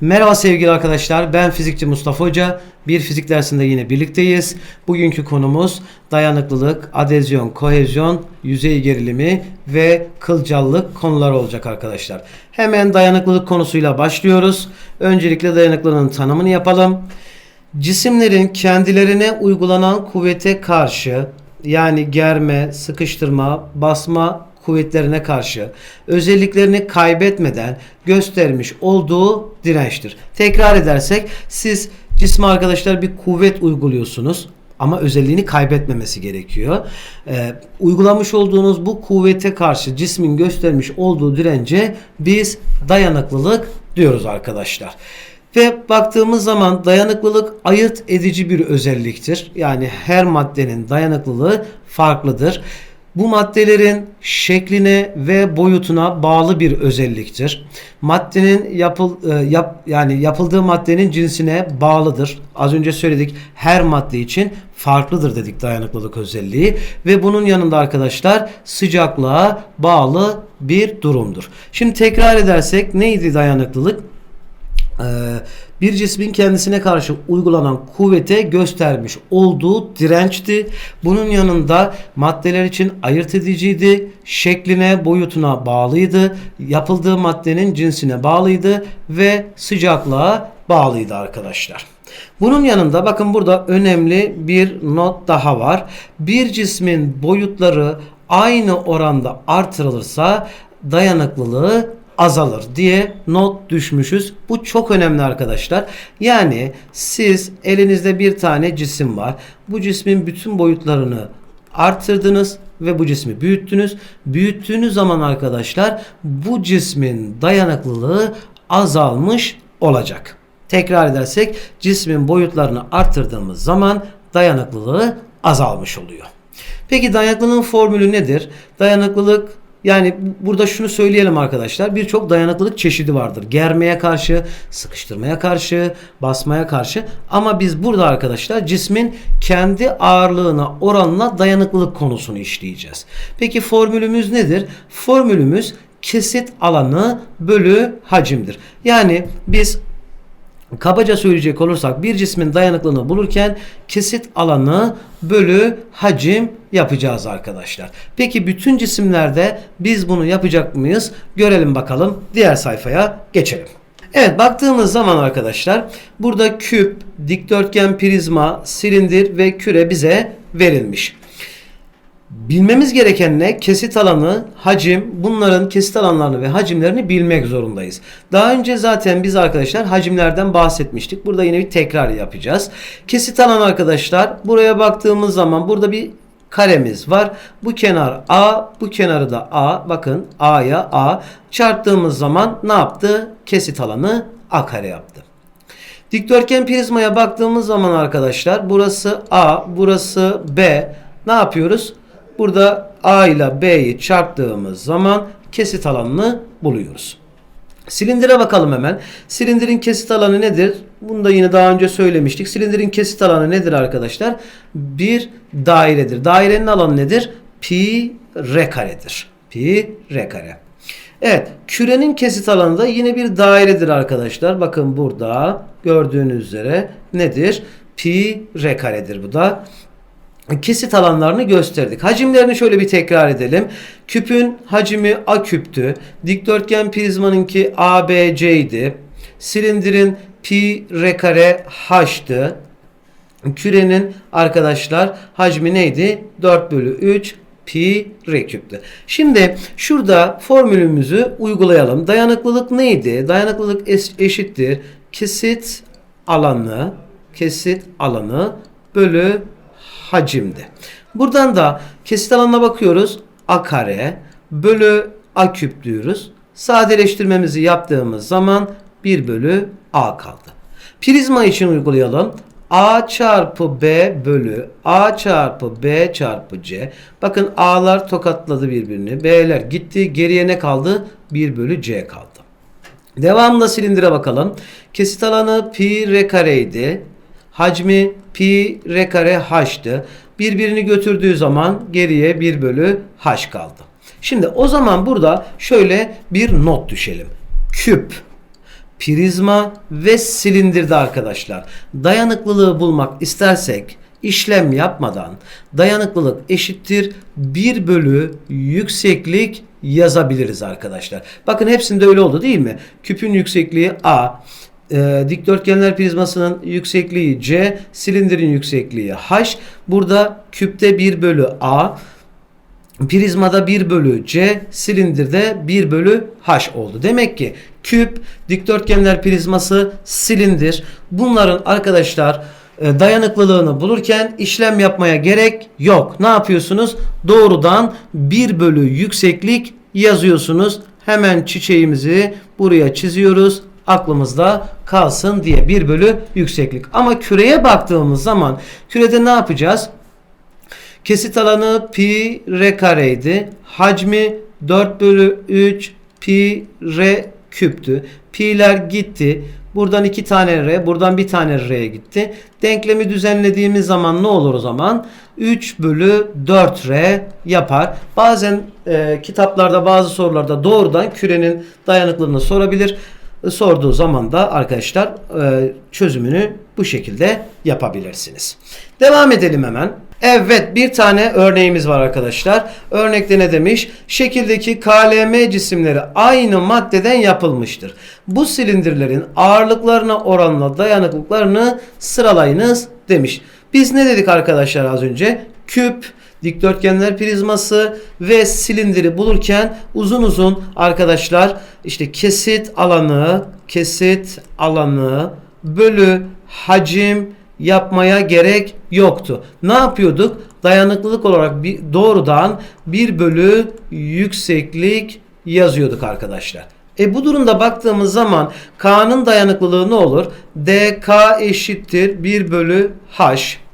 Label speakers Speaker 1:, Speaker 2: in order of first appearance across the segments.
Speaker 1: Merhaba sevgili arkadaşlar. Ben fizikçi Mustafa Hoca. Bir fizik dersinde yine birlikteyiz. Bugünkü konumuz dayanıklılık, adezyon, kohezyon, yüzey gerilimi ve kılcallık konuları olacak arkadaşlar. Hemen dayanıklılık konusuyla başlıyoruz. Öncelikle dayanıklılığın tanımını yapalım. Cisimlerin kendilerine uygulanan kuvvete karşı yani germe, sıkıştırma, basma kuvvetlerine karşı özelliklerini kaybetmeden göstermiş olduğu dirençtir. Tekrar edersek siz cisme arkadaşlar bir kuvvet uyguluyorsunuz ama özelliğini kaybetmemesi gerekiyor. Ee, uygulamış olduğunuz bu kuvvete karşı cismin göstermiş olduğu dirence biz dayanıklılık diyoruz arkadaşlar. Ve baktığımız zaman dayanıklılık ayırt edici bir özelliktir. Yani her maddenin dayanıklılığı farklıdır. Bu maddelerin şekline ve boyutuna bağlı bir özelliktir. Maddenin yapıl e, yap yani yapıldığı maddenin cinsine bağlıdır. Az önce söyledik her madde için farklıdır dedik dayanıklılık özelliği ve bunun yanında arkadaşlar sıcaklığa bağlı bir durumdur. Şimdi tekrar edersek neydi dayanıklılık? Ee, bir cismin kendisine karşı uygulanan kuvvete göstermiş olduğu dirençti. Bunun yanında maddeler için ayırt ediciydi, şekline, boyutuna bağlıydı, yapıldığı maddenin cinsine bağlıydı ve sıcaklığa bağlıydı arkadaşlar. Bunun yanında bakın burada önemli bir not daha var. Bir cismin boyutları aynı oranda artırılırsa dayanıklılığı azalır diye not düşmüşüz. Bu çok önemli arkadaşlar. Yani siz elinizde bir tane cisim var. Bu cismin bütün boyutlarını arttırdınız ve bu cismi büyüttünüz. Büyüttüğünüz zaman arkadaşlar bu cismin dayanıklılığı azalmış olacak. Tekrar edersek cismin boyutlarını arttırdığımız zaman dayanıklılığı azalmış oluyor. Peki dayanıklılığın formülü nedir? Dayanıklılık yani burada şunu söyleyelim arkadaşlar. Birçok dayanıklılık çeşidi vardır. Germeye karşı, sıkıştırmaya karşı, basmaya karşı. Ama biz burada arkadaşlar cismin kendi ağırlığına oranla dayanıklılık konusunu işleyeceğiz. Peki formülümüz nedir? Formülümüz kesit alanı bölü hacimdir. Yani biz Kabaca söyleyecek olursak bir cismin dayanıklılığını bulurken kesit alanı bölü hacim yapacağız arkadaşlar. Peki bütün cisimlerde biz bunu yapacak mıyız? Görelim bakalım. Diğer sayfaya geçelim. Evet baktığımız zaman arkadaşlar burada küp, dikdörtgen, prizma, silindir ve küre bize verilmiş. Bilmemiz gereken ne? Kesit alanı, hacim, bunların kesit alanlarını ve hacimlerini bilmek zorundayız. Daha önce zaten biz arkadaşlar hacimlerden bahsetmiştik. Burada yine bir tekrar yapacağız. Kesit alan arkadaşlar buraya baktığımız zaman burada bir karemiz var. Bu kenar A, bu kenarı da A. Bakın A'ya A. Çarptığımız zaman ne yaptı? Kesit alanı A kare yaptı. Dikdörtgen prizmaya baktığımız zaman arkadaşlar burası A, burası B. Ne yapıyoruz? Burada A ile B'yi çarptığımız zaman kesit alanını buluyoruz. Silindire bakalım hemen. Silindirin kesit alanı nedir? Bunu da yine daha önce söylemiştik. Silindirin kesit alanı nedir arkadaşlar? Bir dairedir. Dairenin alanı nedir? Pi r karedir. Pi r kare. Evet, kürenin kesit alanı da yine bir dairedir arkadaşlar. Bakın burada gördüğünüz üzere nedir? Pi r karedir bu da kesit alanlarını gösterdik. Hacimlerini şöyle bir tekrar edelim. Küpün hacmi A küptü. Dikdörtgen prizmanınki ABC idi. Silindirin pi r kare h'tı. Kürenin arkadaşlar hacmi neydi? 4 bölü 3 pi r küptü. Şimdi şurada formülümüzü uygulayalım. Dayanıklılık neydi? Dayanıklılık eşittir. Kesit alanı kesit alanı bölü hacimdi. Buradan da kesit alanına bakıyoruz. A kare bölü A küp diyoruz. Sadeleştirmemizi yaptığımız zaman 1 bölü A kaldı. Prizma için uygulayalım. A çarpı B bölü A çarpı B çarpı C. Bakın A'lar tokatladı birbirini. B'ler gitti. Geriye ne kaldı? 1 bölü C kaldı. Devamında silindire bakalım. Kesit alanı pi r kareydi. Hacmi pi r kare h'tı. Birbirini götürdüğü zaman geriye 1 bölü h kaldı. Şimdi o zaman burada şöyle bir not düşelim. Küp prizma ve silindirde arkadaşlar. Dayanıklılığı bulmak istersek işlem yapmadan dayanıklılık eşittir 1 bölü yükseklik yazabiliriz arkadaşlar. Bakın hepsinde öyle oldu değil mi? Küpün yüksekliği A, e, dikdörtgenler prizmasının yüksekliği C, silindirin yüksekliği H. Burada küpte 1 bölü A, prizmada 1 bölü C, silindirde 1 bölü H oldu. Demek ki küp, dikdörtgenler prizması, silindir bunların arkadaşlar e, dayanıklılığını bulurken işlem yapmaya gerek yok. Ne yapıyorsunuz? Doğrudan 1 bölü yükseklik yazıyorsunuz. Hemen çiçeğimizi buraya çiziyoruz. Aklımızda kalsın diye 1 bölü yükseklik. Ama küreye baktığımız zaman kürede ne yapacağız? Kesit alanı pi r kareydi. Hacmi 4 bölü 3 pi r küptü. Pi'ler gitti. Buradan iki tane r, buradan bir tane r gitti. Denklemi düzenlediğimiz zaman ne olur o zaman? 3 bölü 4r yapar. Bazen e, kitaplarda bazı sorularda doğrudan kürenin dayanıklılığını sorabilir. E, sorduğu zaman da arkadaşlar e, çözümünü bu şekilde yapabilirsiniz. Devam edelim hemen. Evet bir tane örneğimiz var arkadaşlar. Örnekte ne demiş? Şekildeki KLM cisimleri aynı maddeden yapılmıştır. Bu silindirlerin ağırlıklarına oranla dayanıklıklarını sıralayınız demiş. Biz ne dedik arkadaşlar az önce? Küp, dikdörtgenler prizması ve silindiri bulurken uzun uzun arkadaşlar işte kesit alanı, kesit alanı bölü hacim yapmaya gerek yoktu. Ne yapıyorduk? Dayanıklılık olarak bir, doğrudan 1 bölü yükseklik yazıyorduk arkadaşlar. E bu durumda baktığımız zaman K'nın dayanıklılığı ne olur? DK eşittir 1 bölü H.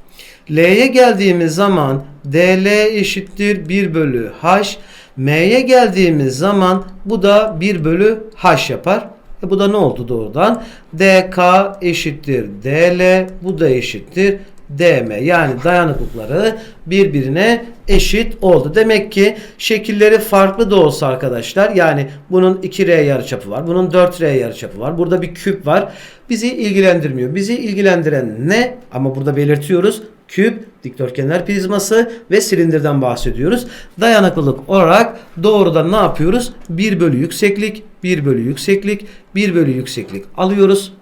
Speaker 1: L'ye geldiğimiz zaman DL eşittir 1 bölü H. M'ye geldiğimiz zaman bu da 1 bölü H yapar. E bu da ne oldu doğrudan? DK eşittir DL. Bu da eşittir DM. Yani dayanıklıkları birbirine eşit oldu. Demek ki şekilleri farklı da olsa arkadaşlar yani bunun 2R yarıçapı var. Bunun 4R yarıçapı var. Burada bir küp var. Bizi ilgilendirmiyor. Bizi ilgilendiren ne? Ama burada belirtiyoruz. Küp, dikdörtgenler prizması ve silindirden bahsediyoruz. Dayanıklılık olarak doğrudan ne yapıyoruz? 1 bölü yükseklik, 1 bölü yükseklik, 1 bölü yükseklik alıyoruz.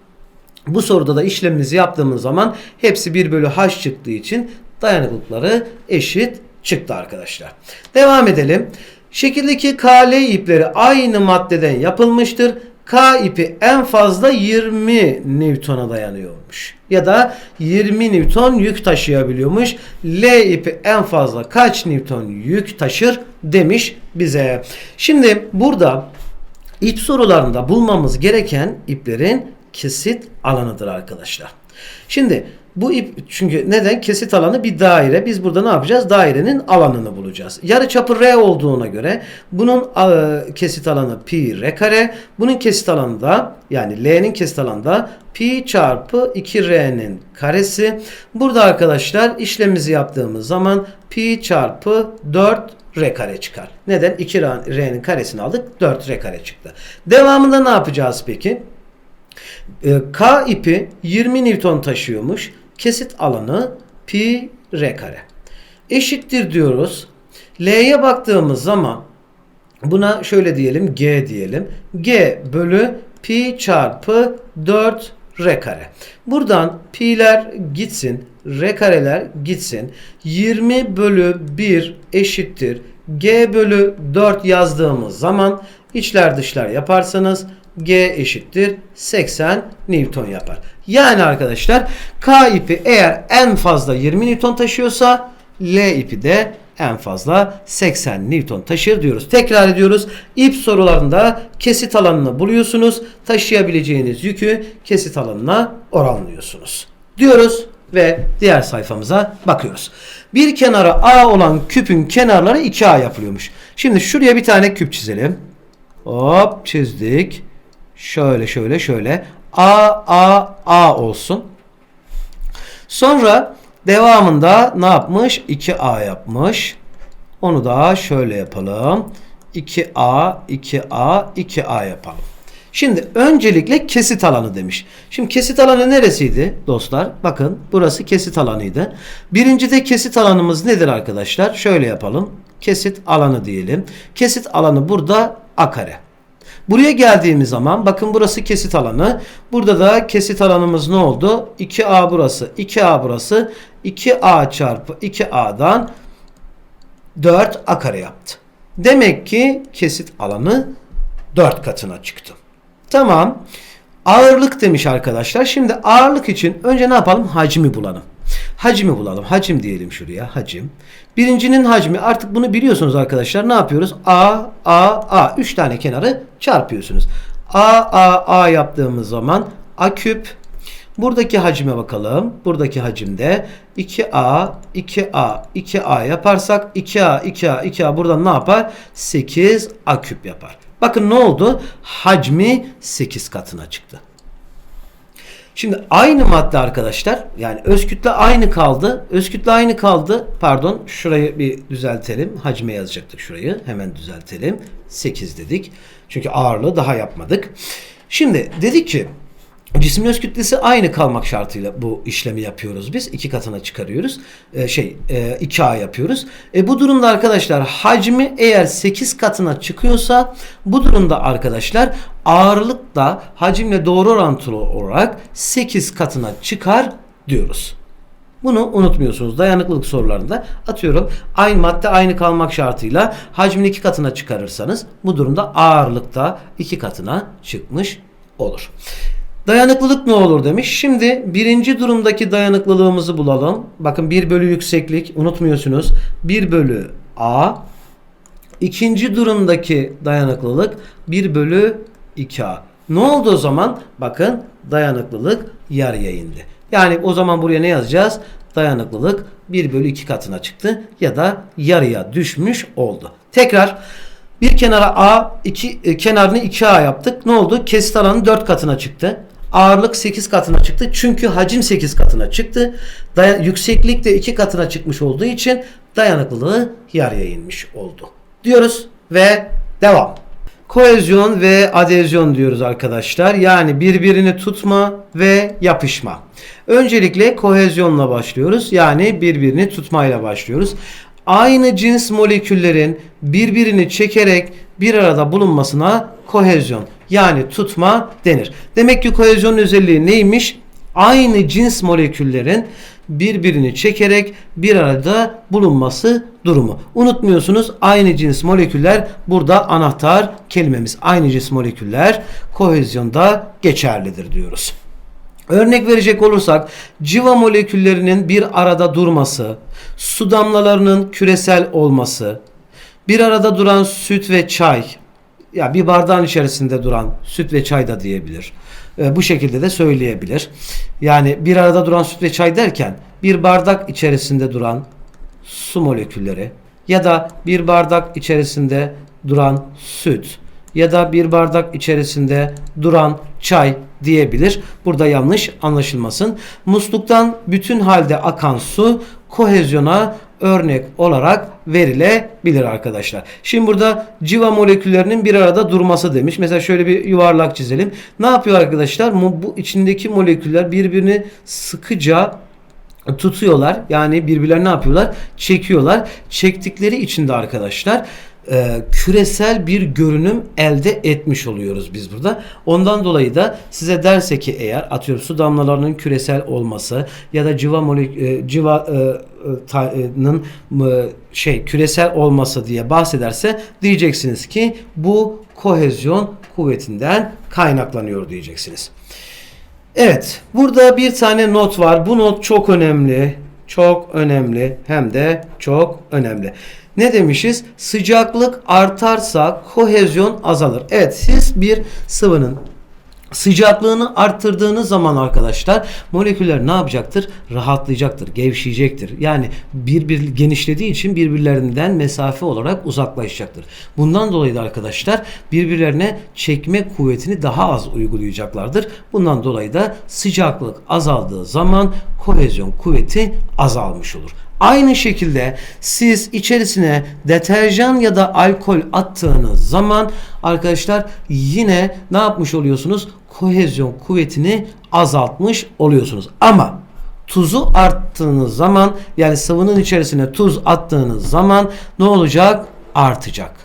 Speaker 1: Bu soruda da işlemimizi yaptığımız zaman hepsi 1 bölü h çıktığı için dayanıklıkları eşit çıktı arkadaşlar. Devam edelim. Şekildeki KL ipleri aynı maddeden yapılmıştır. K ipi en fazla 20 Newton'a dayanıyormuş. Ya da 20 Newton yük taşıyabiliyormuş. L ipi en fazla kaç Newton yük taşır demiş bize. Şimdi burada ip sorularında bulmamız gereken iplerin kesit alanıdır arkadaşlar. Şimdi bu ip çünkü neden? Kesit alanı bir daire. Biz burada ne yapacağız? Dairenin alanını bulacağız. Yarı çapı R olduğuna göre bunun kesit alanı pi R kare. Bunun kesit alanı da yani L'nin kesit alanı da pi çarpı 2R'nin karesi. Burada arkadaşlar işlemimizi yaptığımız zaman pi çarpı 4 R kare çıkar. Neden? 2R'nin karesini aldık. 4 R kare çıktı. Devamında ne yapacağız peki? E, K ipi 20 Newton taşıyormuş. Kesit alanı pi r kare. Eşittir diyoruz. L'ye baktığımız zaman buna şöyle diyelim G diyelim. G bölü pi çarpı 4 r kare. Buradan pi'ler gitsin. R kareler gitsin. 20 bölü 1 eşittir. G bölü 4 yazdığımız zaman içler dışlar yaparsanız G eşittir 80 Newton yapar. Yani arkadaşlar K ipi eğer en fazla 20 Newton taşıyorsa L ipi de en fazla 80 Newton taşır diyoruz. Tekrar ediyoruz. İp sorularında kesit alanını buluyorsunuz. Taşıyabileceğiniz yükü kesit alanına oranlıyorsunuz. Diyoruz ve diğer sayfamıza bakıyoruz. Bir kenara A olan küpün kenarları 2A yapılıyormuş. Şimdi şuraya bir tane küp çizelim. Hop çizdik. Şöyle şöyle şöyle. A A A olsun. Sonra devamında ne yapmış? 2A yapmış. Onu da şöyle yapalım. 2A 2A 2A yapalım. Şimdi öncelikle kesit alanı demiş. Şimdi kesit alanı neresiydi dostlar? Bakın burası kesit alanıydı. Birincide kesit alanımız nedir arkadaşlar? Şöyle yapalım. Kesit alanı diyelim. Kesit alanı burada a kare. Buraya geldiğimiz zaman bakın burası kesit alanı. Burada da kesit alanımız ne oldu? 2A burası, 2A burası. 2A çarpı 2A'dan 4 A kare yaptı. Demek ki kesit alanı 4 katına çıktı. Tamam. Ağırlık demiş arkadaşlar. Şimdi ağırlık için önce ne yapalım? Hacmi bulalım. Hacmi bulalım. Hacim diyelim şuraya. Hacim. Birincinin hacmi artık bunu biliyorsunuz arkadaşlar. Ne yapıyoruz? A, A, A. 3 tane kenarı çarpıyorsunuz. A, A, A yaptığımız zaman A küp. Buradaki hacime bakalım. Buradaki hacimde 2A, 2A, 2A yaparsak 2A, 2A, 2A buradan ne yapar? 8 A küp yapar. Bakın ne oldu? Hacmi 8 katına çıktı. Şimdi aynı madde arkadaşlar yani öz kütle aynı kaldı. Öz kütle aynı kaldı. Pardon şurayı bir düzeltelim. Hacme yazacaktık şurayı. Hemen düzeltelim. 8 dedik. Çünkü ağırlığı daha yapmadık. Şimdi dedik ki Cismin öz kütlesi aynı kalmak şartıyla bu işlemi yapıyoruz biz. iki katına çıkarıyoruz. Ee, şey e, 2A yapıyoruz. E, bu durumda arkadaşlar hacmi eğer 8 katına çıkıyorsa bu durumda arkadaşlar ağırlık da hacimle doğru orantılı olarak 8 katına çıkar diyoruz. Bunu unutmuyorsunuz. Dayanıklılık sorularında atıyorum aynı madde aynı kalmak şartıyla hacmin iki katına çıkarırsanız bu durumda ağırlık da iki katına çıkmış olur. Dayanıklılık ne olur demiş. Şimdi birinci durumdaki dayanıklılığımızı bulalım. Bakın 1 bölü yükseklik unutmuyorsunuz. 1 bölü A. İkinci durumdaki dayanıklılık 1 bölü 2A. Ne oldu o zaman? Bakın dayanıklılık yarıya indi. Yani o zaman buraya ne yazacağız? Dayanıklılık 1 bölü 2 katına çıktı ya da yarıya düşmüş oldu. Tekrar bir kenara A, iki, e, kenarını 2A yaptık. Ne oldu? Kesit alanı 4 katına çıktı. Ağırlık 8 katına çıktı. Çünkü hacim 8 katına çıktı. Daya- yükseklik de 2 katına çıkmış olduğu için dayanıklılığı yarıya inmiş oldu. Diyoruz ve devam. Kohezyon ve adezyon diyoruz arkadaşlar. Yani birbirini tutma ve yapışma. Öncelikle kohezyonla başlıyoruz. Yani birbirini tutmayla başlıyoruz. Aynı cins moleküllerin birbirini çekerek bir arada bulunmasına kohezyon yani tutma denir. Demek ki kohezyonun özelliği neymiş? Aynı cins moleküllerin birbirini çekerek bir arada bulunması durumu. Unutmuyorsunuz aynı cins moleküller burada anahtar kelimemiz. Aynı cins moleküller kohezyonda geçerlidir diyoruz. Örnek verecek olursak civa moleküllerinin bir arada durması, su damlalarının küresel olması, bir arada duran süt ve çay, ya bir bardağın içerisinde duran süt ve çay da diyebilir. E, bu şekilde de söyleyebilir. Yani bir arada duran süt ve çay derken bir bardak içerisinde duran su molekülleri ya da bir bardak içerisinde duran süt ya da bir bardak içerisinde duran çay diyebilir. Burada yanlış anlaşılmasın. Musluktan bütün halde akan su kohezyona örnek olarak verilebilir arkadaşlar. Şimdi burada civa moleküllerinin bir arada durması demiş. Mesela şöyle bir yuvarlak çizelim. Ne yapıyor arkadaşlar? Bu içindeki moleküller birbirini sıkıca tutuyorlar. Yani birbirlerine ne yapıyorlar? Çekiyorlar. Çektikleri için de arkadaşlar e, küresel bir görünüm elde etmiş oluyoruz biz burada. Ondan dolayı da size derse ki eğer atıyorum su damlalarının küresel olması ya da civa molek e, civanın e, şey küresel olması diye bahsederse diyeceksiniz ki bu kohezyon kuvvetinden kaynaklanıyor diyeceksiniz. Evet, burada bir tane not var. Bu not çok önemli. Çok önemli hem de çok önemli. Ne demişiz? Sıcaklık artarsa kohezyon azalır. Evet, siz bir sıvının sıcaklığını arttırdığınız zaman arkadaşlar moleküller ne yapacaktır? Rahatlayacaktır, gevşeyecektir. Yani birbir genişlediği için birbirlerinden mesafe olarak uzaklaşacaktır. Bundan dolayı da arkadaşlar birbirlerine çekme kuvvetini daha az uygulayacaklardır. Bundan dolayı da sıcaklık azaldığı zaman kohezyon kuvveti azalmış olur. Aynı şekilde siz içerisine deterjan ya da alkol attığınız zaman arkadaşlar yine ne yapmış oluyorsunuz? Kohezyon kuvvetini azaltmış oluyorsunuz. Ama tuzu arttığınız zaman yani sıvının içerisine tuz attığınız zaman ne olacak? Artacak.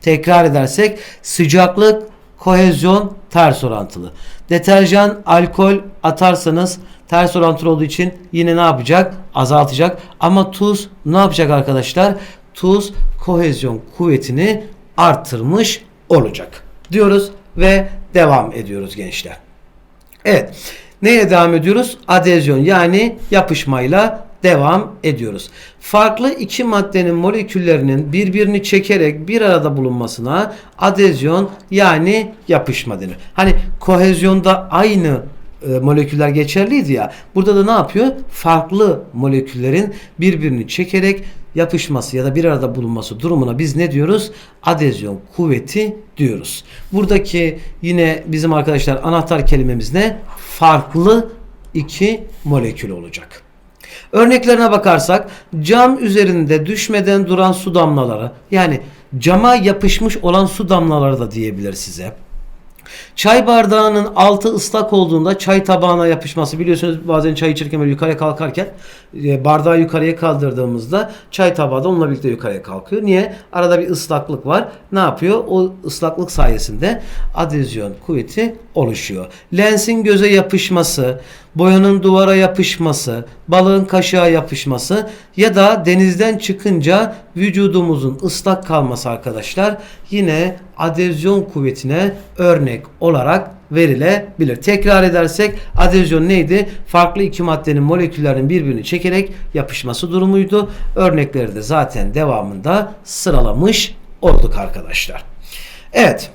Speaker 1: Tekrar edersek sıcaklık, kohezyon ters orantılı. Deterjan, alkol atarsanız ters orantılı olduğu için yine ne yapacak? Azaltacak. Ama tuz ne yapacak arkadaşlar? Tuz kohezyon kuvvetini arttırmış olacak. Diyoruz ve devam ediyoruz gençler. Evet. Neye devam ediyoruz? Adezyon yani yapışmayla devam ediyoruz. Farklı iki maddenin moleküllerinin birbirini çekerek bir arada bulunmasına adezyon yani yapışma denir. Hani kohezyonda aynı e, moleküller geçerliydi ya. Burada da ne yapıyor? Farklı moleküllerin birbirini çekerek yapışması ya da bir arada bulunması durumuna biz ne diyoruz? Adezyon kuvveti diyoruz. Buradaki yine bizim arkadaşlar anahtar kelimemiz ne? Farklı iki molekül olacak. Örneklerine bakarsak cam üzerinde düşmeden duran su damlaları yani cama yapışmış olan su damlaları da diyebilir size. Çay bardağının altı ıslak olduğunda çay tabağına yapışması biliyorsunuz bazen çay içirken böyle yukarıya kalkarken e, bardağı yukarıya kaldırdığımızda çay tabağı da onunla birlikte yukarıya kalkıyor. Niye? Arada bir ıslaklık var. Ne yapıyor? O ıslaklık sayesinde adezyon kuvveti oluşuyor. Lensin göze yapışması, boyanın duvara yapışması, balığın kaşığa yapışması ya da denizden çıkınca vücudumuzun ıslak kalması arkadaşlar yine adezyon kuvvetine örnek olarak verilebilir. Tekrar edersek adezyon neydi? Farklı iki maddenin moleküllerinin birbirini çekerek yapışması durumuydu. Örnekleri de zaten devamında sıralamış olduk arkadaşlar. Evet.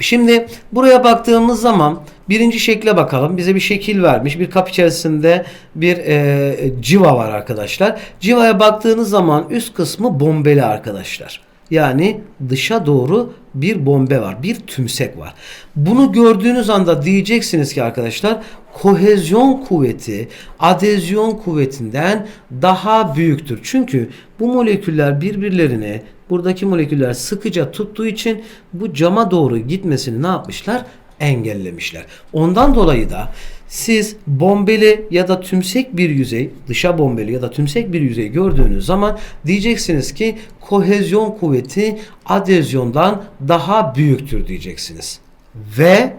Speaker 1: Şimdi buraya baktığımız zaman birinci şekle bakalım. Bize bir şekil vermiş. Bir kap içerisinde bir e, civa var arkadaşlar. Civaya baktığınız zaman üst kısmı bombeli arkadaşlar. Yani dışa doğru bir bombe var. Bir tümsek var. Bunu gördüğünüz anda diyeceksiniz ki arkadaşlar kohezyon kuvveti adezyon kuvvetinden daha büyüktür. Çünkü bu moleküller birbirlerini buradaki moleküller sıkıca tuttuğu için bu cama doğru gitmesini ne yapmışlar? Engellemişler. Ondan dolayı da siz bombeli ya da tümsek bir yüzey, dışa bombeli ya da tümsek bir yüzey gördüğünüz zaman diyeceksiniz ki kohezyon kuvveti adezyondan daha büyüktür diyeceksiniz. Ve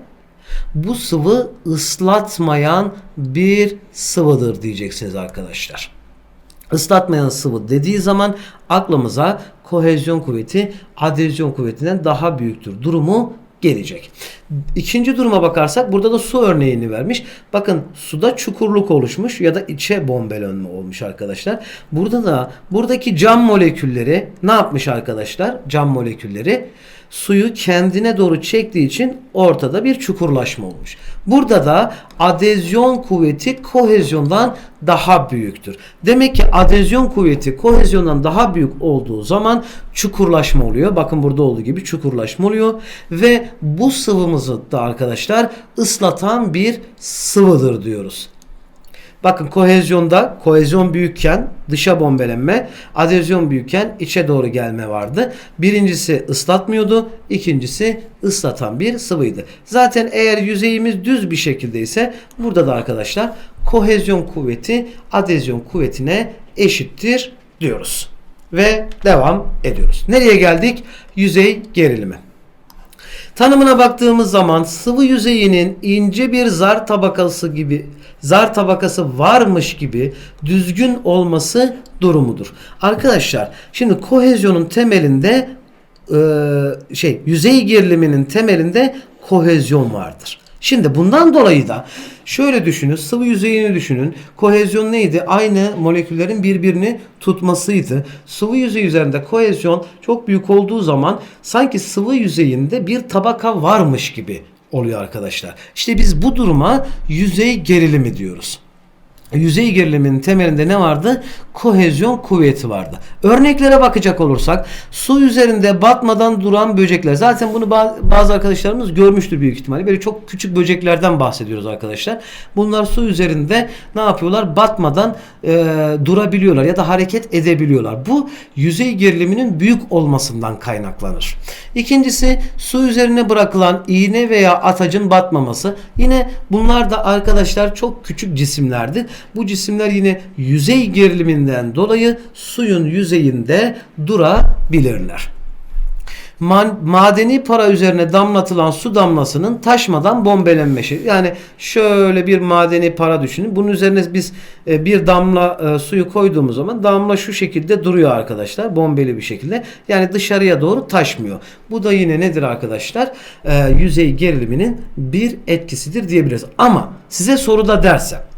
Speaker 1: bu sıvı ıslatmayan bir sıvıdır diyeceksiniz arkadaşlar. Islatmayan sıvı dediği zaman aklımıza kohezyon kuvveti adezyon kuvvetinden daha büyüktür durumu gelecek. İkinci duruma bakarsak burada da su örneğini vermiş. Bakın suda çukurluk oluşmuş ya da içe bombelenme olmuş arkadaşlar. Burada da buradaki cam molekülleri ne yapmış arkadaşlar? Cam molekülleri suyu kendine doğru çektiği için ortada bir çukurlaşma olmuş. Burada da adezyon kuvveti kohezyondan daha büyüktür. Demek ki adezyon kuvveti kohezyondan daha büyük olduğu zaman çukurlaşma oluyor. Bakın burada olduğu gibi çukurlaşma oluyor ve bu sıvımızı da arkadaşlar ıslatan bir sıvıdır diyoruz. Bakın kohezyonda kohezyon büyükken dışa bombelenme, adezyon büyükken içe doğru gelme vardı. Birincisi ıslatmıyordu, ikincisi ıslatan bir sıvıydı. Zaten eğer yüzeyimiz düz bir şekilde ise burada da arkadaşlar kohezyon kuvveti adezyon kuvvetine eşittir diyoruz. Ve devam ediyoruz. Nereye geldik? Yüzey gerilimi. Tanımına baktığımız zaman sıvı yüzeyinin ince bir zar tabakası gibi zar tabakası varmış gibi düzgün olması durumudur. Arkadaşlar şimdi kohezyonun temelinde e, şey yüzey geriliminin temelinde kohezyon vardır. Şimdi bundan dolayı da şöyle düşünün sıvı yüzeyini düşünün. Kohezyon neydi? Aynı moleküllerin birbirini tutmasıydı. Sıvı yüzey üzerinde kohezyon çok büyük olduğu zaman sanki sıvı yüzeyinde bir tabaka varmış gibi oluyor arkadaşlar. İşte biz bu duruma yüzey gerilimi diyoruz. Yüzey geriliminin temelinde ne vardı? Kohezyon kuvveti vardı. Örneklere bakacak olursak su üzerinde batmadan duran böcekler. Zaten bunu ba- bazı arkadaşlarımız görmüştür büyük ihtimalle. Böyle çok küçük böceklerden bahsediyoruz arkadaşlar. Bunlar su üzerinde ne yapıyorlar? Batmadan e, durabiliyorlar ya da hareket edebiliyorlar. Bu yüzey geriliminin büyük olmasından kaynaklanır. İkincisi su üzerine bırakılan iğne veya atacın batmaması. Yine bunlar da arkadaşlar çok küçük cisimlerdir. Bu cisimler yine yüzey geriliminden dolayı suyun yüzeyinde durabilirler. Madeni para üzerine damlatılan su damlasının taşmadan bombelenmesi. Yani şöyle bir madeni para düşünün. Bunun üzerine biz e, bir damla e, suyu koyduğumuz zaman damla şu şekilde duruyor arkadaşlar. Bombeli bir şekilde. Yani dışarıya doğru taşmıyor. Bu da yine nedir arkadaşlar? E, yüzey geriliminin bir etkisidir diyebiliriz. Ama size soruda derse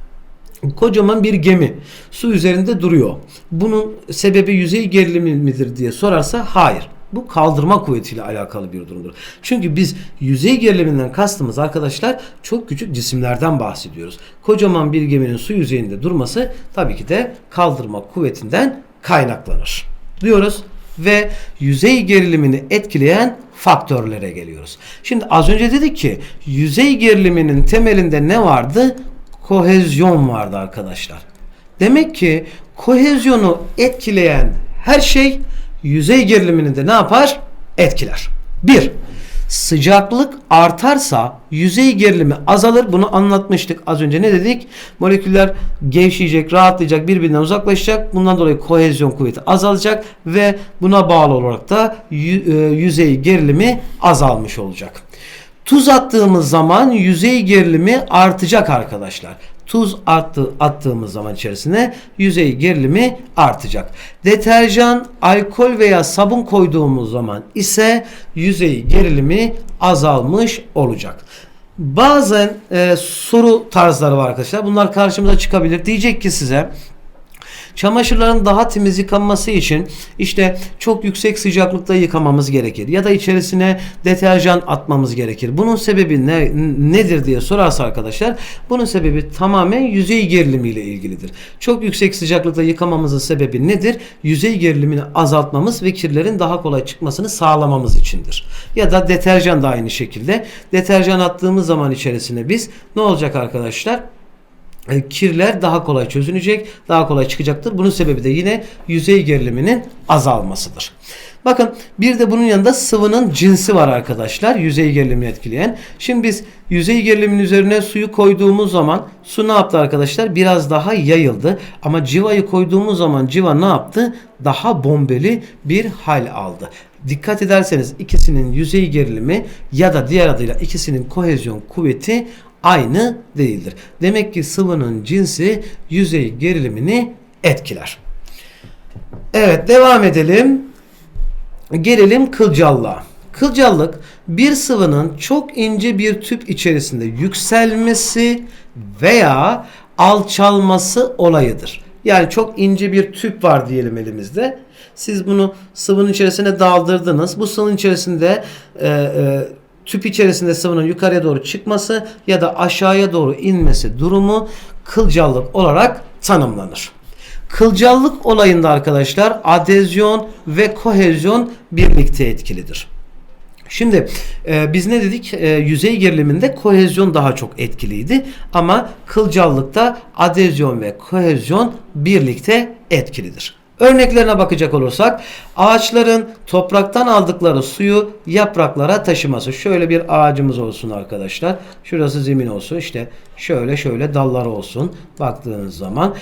Speaker 1: kocaman bir gemi su üzerinde duruyor. Bunun sebebi yüzey gerilimi midir diye sorarsa hayır. Bu kaldırma kuvvetiyle alakalı bir durumdur. Çünkü biz yüzey geriliminden kastımız arkadaşlar çok küçük cisimlerden bahsediyoruz. Kocaman bir geminin su yüzeyinde durması tabii ki de kaldırma kuvvetinden kaynaklanır. Diyoruz ve yüzey gerilimini etkileyen faktörlere geliyoruz. Şimdi az önce dedik ki yüzey geriliminin temelinde ne vardı? Kohezyon vardı arkadaşlar. Demek ki kohezyonu etkileyen her şey yüzey gerilimini de ne yapar? Etkiler. 1. Sıcaklık artarsa yüzey gerilimi azalır. Bunu anlatmıştık az önce. Ne dedik? Moleküller gevşeyecek, rahatlayacak, birbirinden uzaklaşacak. Bundan dolayı kohezyon kuvveti azalacak ve buna bağlı olarak da e, yüzey gerilimi azalmış olacak. Tuz attığımız zaman yüzey gerilimi artacak arkadaşlar. Tuz attı, attığımız zaman içerisine yüzey gerilimi artacak. Deterjan, alkol veya sabun koyduğumuz zaman ise yüzey gerilimi azalmış olacak. Bazen e, soru tarzları var arkadaşlar. Bunlar karşımıza çıkabilir. Diyecek ki size Çamaşırların daha temiz yıkanması için işte çok yüksek sıcaklıkta yıkamamız gerekir ya da içerisine deterjan atmamız gerekir. Bunun sebebi ne nedir diye sorarsa arkadaşlar bunun sebebi tamamen yüzey gerilimi ile ilgilidir. Çok yüksek sıcaklıkta yıkamamızın sebebi nedir? Yüzey gerilimini azaltmamız ve kirlerin daha kolay çıkmasını sağlamamız içindir. Ya da deterjan da aynı şekilde. Deterjan attığımız zaman içerisine biz ne olacak arkadaşlar? E, kirler daha kolay çözünecek, daha kolay çıkacaktır. Bunun sebebi de yine yüzey geriliminin azalmasıdır. Bakın bir de bunun yanında sıvının cinsi var arkadaşlar. Yüzey gerilimini etkileyen. Şimdi biz yüzey gerilimin üzerine suyu koyduğumuz zaman su ne yaptı arkadaşlar? Biraz daha yayıldı. Ama civayı koyduğumuz zaman civa ne yaptı? Daha bombeli bir hal aldı. Dikkat ederseniz ikisinin yüzey gerilimi ya da diğer adıyla ikisinin kohezyon kuvveti aynı değildir. Demek ki sıvının cinsi yüzey gerilimini etkiler. Evet devam edelim. Gelelim kılcallığa. Kılcallık bir sıvının çok ince bir tüp içerisinde yükselmesi veya alçalması olayıdır. Yani çok ince bir tüp var diyelim elimizde. Siz bunu sıvının içerisine daldırdınız. Bu sıvının içerisinde e, e, tüp içerisinde sıvının yukarıya doğru çıkması ya da aşağıya doğru inmesi durumu kılcallık olarak tanımlanır. Kılcallık olayında arkadaşlar adezyon ve kohezyon birlikte etkilidir. Şimdi e, biz ne dedik? E, yüzey geriliminde kohezyon daha çok etkiliydi ama kılcallıkta adezyon ve kohezyon birlikte etkilidir. Örneklerine bakacak olursak ağaçların topraktan aldıkları suyu yapraklara taşıması. Şöyle bir ağacımız olsun arkadaşlar. Şurası zemin olsun. İşte şöyle şöyle dalları olsun. Baktığınız zaman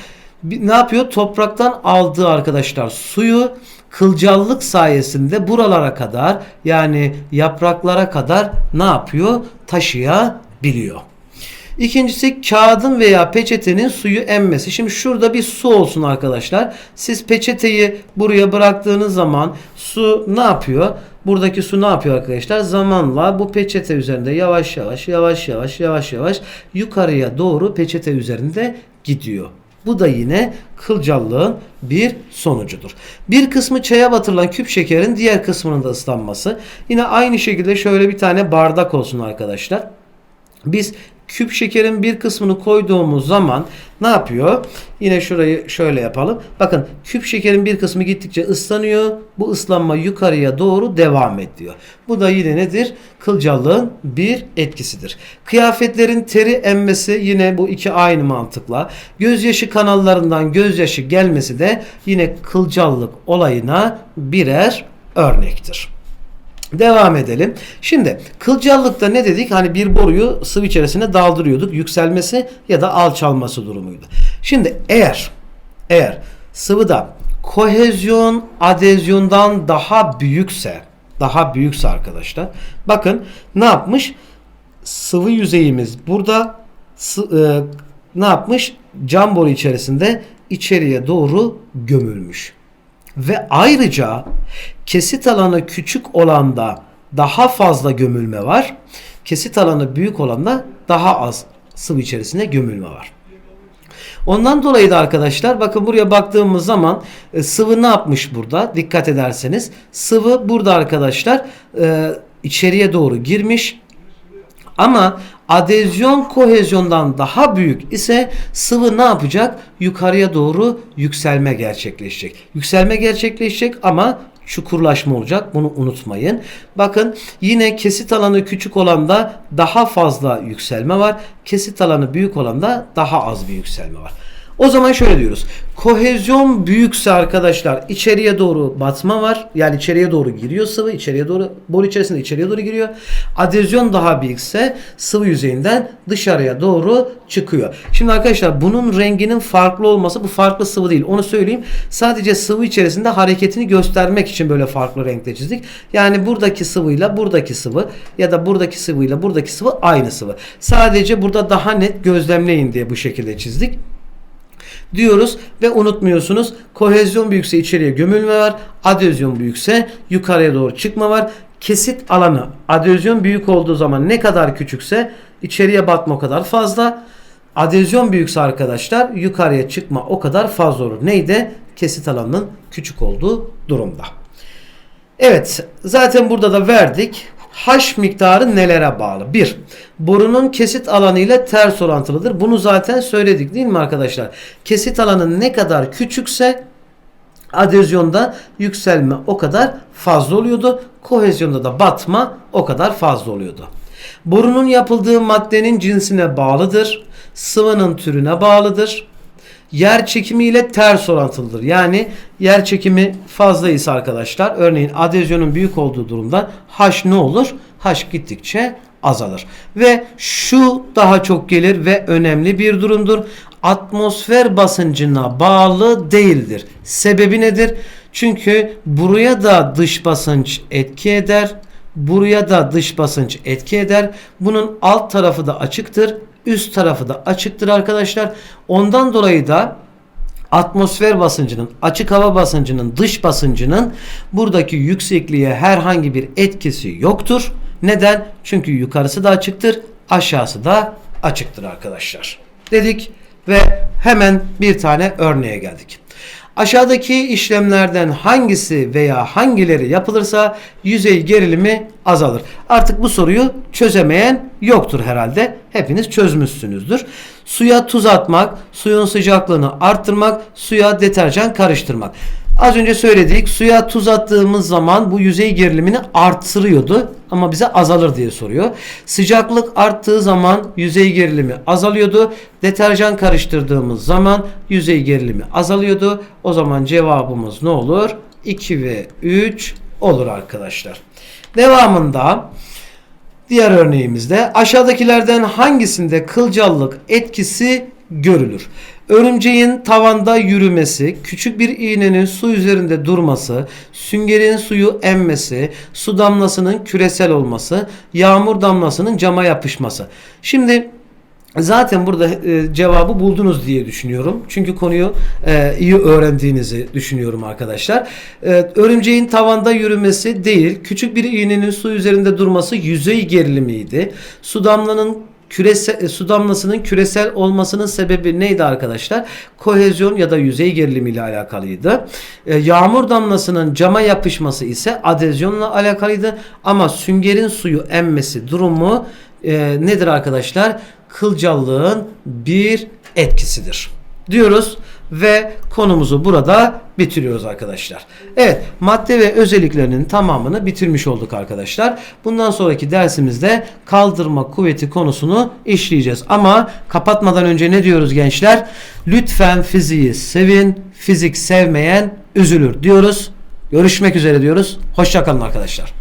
Speaker 1: ne yapıyor? Topraktan aldığı arkadaşlar suyu kılcallık sayesinde buralara kadar yani yapraklara kadar ne yapıyor? Taşıyabiliyor. İkincisi kağıdın veya peçetenin suyu emmesi. Şimdi şurada bir su olsun arkadaşlar. Siz peçeteyi buraya bıraktığınız zaman su ne yapıyor? Buradaki su ne yapıyor arkadaşlar? Zamanla bu peçete üzerinde yavaş yavaş yavaş yavaş yavaş yavaş yukarıya doğru peçete üzerinde gidiyor. Bu da yine kılcallığın bir sonucudur. Bir kısmı çaya batırılan küp şekerin diğer kısmının da ıslanması. Yine aynı şekilde şöyle bir tane bardak olsun arkadaşlar. Biz küp şekerin bir kısmını koyduğumuz zaman ne yapıyor? Yine şurayı şöyle yapalım. Bakın küp şekerin bir kısmı gittikçe ıslanıyor. Bu ıslanma yukarıya doğru devam ediyor. Bu da yine nedir? Kılcallığın bir etkisidir. Kıyafetlerin teri emmesi yine bu iki aynı mantıkla. Gözyaşı kanallarından gözyaşı gelmesi de yine kılcallık olayına birer örnektir. Devam edelim. Şimdi kılcallıkta ne dedik? Hani bir boruyu sıvı içerisine daldırıyorduk. Yükselmesi ya da alçalması durumuydu. Şimdi eğer eğer sıvıda kohezyon adezyondan daha büyükse daha büyükse arkadaşlar bakın ne yapmış? Sıvı yüzeyimiz burada sı- e, ne yapmış? Cam boru içerisinde içeriye doğru gömülmüş. Ve ayrıca kesit alanı küçük olanda daha fazla gömülme var. Kesit alanı büyük olanda daha az sıvı içerisinde gömülme var. Ondan dolayı da arkadaşlar bakın buraya baktığımız zaman e, sıvı ne yapmış burada? Dikkat ederseniz sıvı burada arkadaşlar e, içeriye doğru girmiş. Ama adezyon kohezyondan daha büyük ise sıvı ne yapacak? Yukarıya doğru yükselme gerçekleşecek. Yükselme gerçekleşecek ama çukurlaşma olacak. Bunu unutmayın. Bakın yine kesit alanı küçük olanda daha fazla yükselme var. Kesit alanı büyük olanda daha az bir yükselme var. O zaman şöyle diyoruz. Kohezyon büyükse arkadaşlar içeriye doğru batma var. Yani içeriye doğru giriyor sıvı. içeriye doğru boru içerisinde içeriye doğru giriyor. Adezyon daha büyükse sıvı yüzeyinden dışarıya doğru çıkıyor. Şimdi arkadaşlar bunun renginin farklı olması bu farklı sıvı değil. Onu söyleyeyim. Sadece sıvı içerisinde hareketini göstermek için böyle farklı renkte çizdik. Yani buradaki sıvıyla buradaki sıvı ya da buradaki sıvıyla buradaki sıvı aynı sıvı. Sadece burada daha net gözlemleyin diye bu şekilde çizdik diyoruz ve unutmuyorsunuz kohezyon büyükse içeriye gömülme var. Adezyon büyükse yukarıya doğru çıkma var. Kesit alanı adezyon büyük olduğu zaman ne kadar küçükse içeriye batma o kadar fazla. Adezyon büyükse arkadaşlar yukarıya çıkma o kadar fazla olur. Neydi? Kesit alanının küçük olduğu durumda. Evet zaten burada da verdik. H miktarı nelere bağlı? 1. Borunun kesit alanı ile ters orantılıdır. Bunu zaten söyledik değil mi arkadaşlar? Kesit alanı ne kadar küçükse adezyonda yükselme o kadar fazla oluyordu. Kohezyonda da batma o kadar fazla oluyordu. Borunun yapıldığı maddenin cinsine bağlıdır. Sıvının türüne bağlıdır yer çekimi ile ters orantılıdır. Yani yer çekimi fazlaysa arkadaşlar örneğin adezyonun büyük olduğu durumda H ne olur? H gittikçe azalır. Ve şu daha çok gelir ve önemli bir durumdur. Atmosfer basıncına bağlı değildir. Sebebi nedir? Çünkü buraya da dış basınç etki eder. Buraya da dış basınç etki eder. Bunun alt tarafı da açıktır üst tarafı da açıktır arkadaşlar. Ondan dolayı da atmosfer basıncının, açık hava basıncının, dış basıncının buradaki yüksekliğe herhangi bir etkisi yoktur. Neden? Çünkü yukarısı da açıktır, aşağısı da açıktır arkadaşlar. Dedik ve hemen bir tane örneğe geldik. Aşağıdaki işlemlerden hangisi veya hangileri yapılırsa yüzey gerilimi azalır. Artık bu soruyu çözemeyen yoktur herhalde. Hepiniz çözmüşsünüzdür. Suya tuz atmak, suyun sıcaklığını arttırmak, suya deterjan karıştırmak. Az önce söyledik suya tuz attığımız zaman bu yüzey gerilimini arttırıyordu ama bize azalır diye soruyor. Sıcaklık arttığı zaman yüzey gerilimi azalıyordu. Deterjan karıştırdığımız zaman yüzey gerilimi azalıyordu. O zaman cevabımız ne olur? 2 ve 3 olur arkadaşlar. Devamında diğer örneğimizde aşağıdakilerden hangisinde kılcallık etkisi görülür? Örümceğin tavanda yürümesi, küçük bir iğnenin su üzerinde durması, süngerin suyu emmesi, su damlasının küresel olması, yağmur damlasının cama yapışması. Şimdi Zaten burada e, cevabı buldunuz diye düşünüyorum. Çünkü konuyu e, iyi öğrendiğinizi düşünüyorum arkadaşlar. E, örümceğin tavanda yürümesi değil, küçük bir iğnenin su üzerinde durması yüzey gerilimiydi. Su damlanın küresel, su damlasının küresel olmasının sebebi neydi arkadaşlar? Kohezyon ya da yüzey gerilimi ile alakalıydı. E, yağmur damlasının cama yapışması ise adezyonla alakalıydı. Ama süngerin suyu emmesi durumu e, nedir arkadaşlar? kılcallığın bir etkisidir diyoruz ve konumuzu burada bitiriyoruz arkadaşlar. Evet madde ve özelliklerinin tamamını bitirmiş olduk arkadaşlar. Bundan sonraki dersimizde kaldırma kuvveti konusunu işleyeceğiz. Ama kapatmadan önce ne diyoruz gençler? Lütfen fiziği sevin, fizik sevmeyen üzülür diyoruz. Görüşmek üzere diyoruz. Hoşçakalın arkadaşlar.